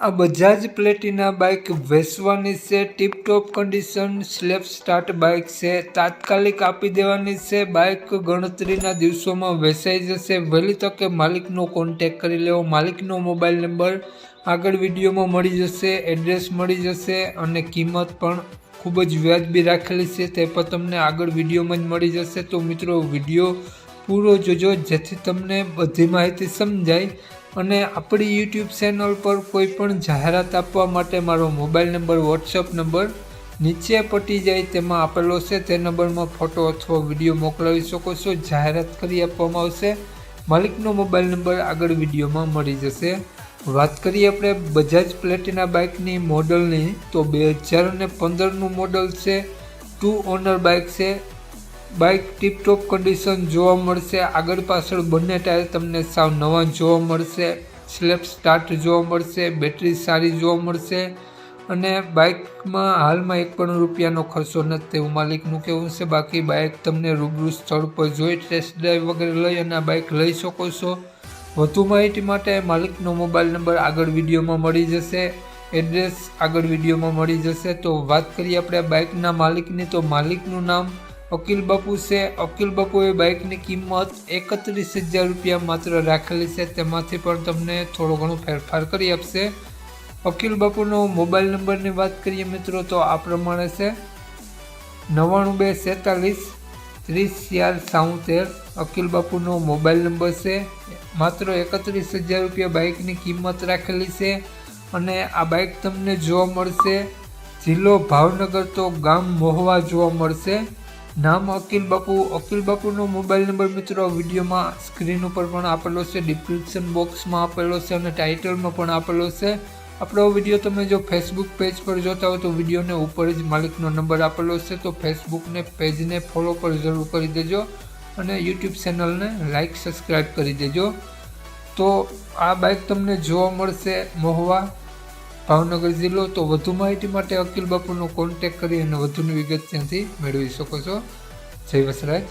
આ Bajaj Platina bike વેચવાની છે, tiptop condition self start bike છે, તાત્કાલિક આપી દેવાની છે, બાઇક ગણતરીના દિવસોમાં વેચાઈ જશે. વહેલી તકે માલિકનો કોન્ટેક કરી લેવો. માલિકનો મોબાઈલ નંબર આગળ વિડીયોમાં મળી જશે એડ્રેસ મળી જશે અને કિંમત પણ ખૂબ જ વ્યાજબી રાખેલી છે. તે પણ તમને આગળ વિડીયોમાં જ મળી જશે. તો મિત્રો, વીડિયો પૂરો જોજો, જેથી તમને બધી માહિતી સમજાય અને આપણી યુટ્યુબ ચેનલ પર કોઈ પણ જાહેરાત આપવા માટે મારો મોબાઈલ નંબર, વોટ્સઅપ નંબર નીચે પટી જાય તેમાં આપેલો છે. તે નંબરમાં ફોટો અથવા વીડિયો મોકલાવી શકો છો. જાહેરાત કરી આપવામાં આવશે. માલિકનો મોબાઈલ નંબર આગળ વિડીયોમાં મળી જશે. વાત કરીએ આપણે બજાજ પ્લેટિના બાઇકની મોડલની. તો બે હજાર અને પંદરનું મોડલ છે. ટુ ઓનર બાઇક છે. બાઇક ટીપટોપ કન્ડિશન જોવા મળશે. આગળ પાછળ બંને ટાયર તમને સાવ નવા જોવા મળશે. સ્લેપ સ્ટાર્ટ જોવા મળશે. બેટરી સારી જોવા મળશે. અને બાઇકમાં હાલમાં એક પણ રૂપિયાનો ખર્ચો નથી તેવું માલિકનું કહેવું છે બાકી બાઇક તમને રૂબરૂ સ્થળ પર જોઈ ટેસ્ટ ડ્રાઈવ વગેરે લઈ અને બાઇક લઈ શકો છો. વધુ માહિતી માટે માલિકનો મોબાઈલ નંબર આગળ વિડીયોમાં મળી જશે. એડ્રેસ આગળ વિડીયોમાં મળી જશે. તો વાત કરીએ આપણે બાઇકના માલિકની. તો માલિકનું નામ અકિલ બાપુ છે. અકિલ બાપુએ બાઇકની કિંમત એકત્રીસ હજાર રૂપિયા માત્ર રાખેલી છે. તેમાંથી પણ તમને થોડો ઘણો ફેરફાર કરી આપશે. અકિલ બાપુનો મોબાઈલ નંબરની વાત કરીએ મિત્રો, તો આ પ્રમાણે છે. નવ્વાણું બે સેતાલીસ ત્રીસ ચાર સાઉતેર. અકિલ બાપુનો મોબાઈલ નંબર છે. માત્ર એકત્રીસ હજાર રૂપિયા બાઇકની કિંમત રાખેલી છે. અને આ બાઇક તમને જોવા મળશે. જિલ્લો ભાવનગર તો ગામ મોહવા જોવા મળશે. નામ અકિલ બાપુ, અકિલ બાપુનો મોબાઈલ નંબર મિત્રો વિડીયોમાં સ્ક્રીન ઉપર પણ આપેલો છે ડિસ્ક્રિપ્શન બોક્સમાં આપેલો છે અને ટાઇટલમાં પણ આપેલો છે. આપણો વીડિયો તમે જો ફેસબુક પેજ પર જોતા હો તો વિડીયોને ઉપર જ માલિકનો નંબર આપેલો છે, તો ફેસબુકને પેજને ફોલો પર જરૂર કરી દેજો અને યુટ્યુબ ચેનલને લાઇક સબસ્ક્રાઈબ કરી દેજો. તો આ બાઇક તમને જોવા મળશે, મહુવા. ભાવનગર જિલ્લો તો વધુ માહિતી માટે અકિલ બાપુનો કોન્ટેક કરી અને વધુની વિગત ત્યાંથી મેળવી શકો છો. જય વસરાજ.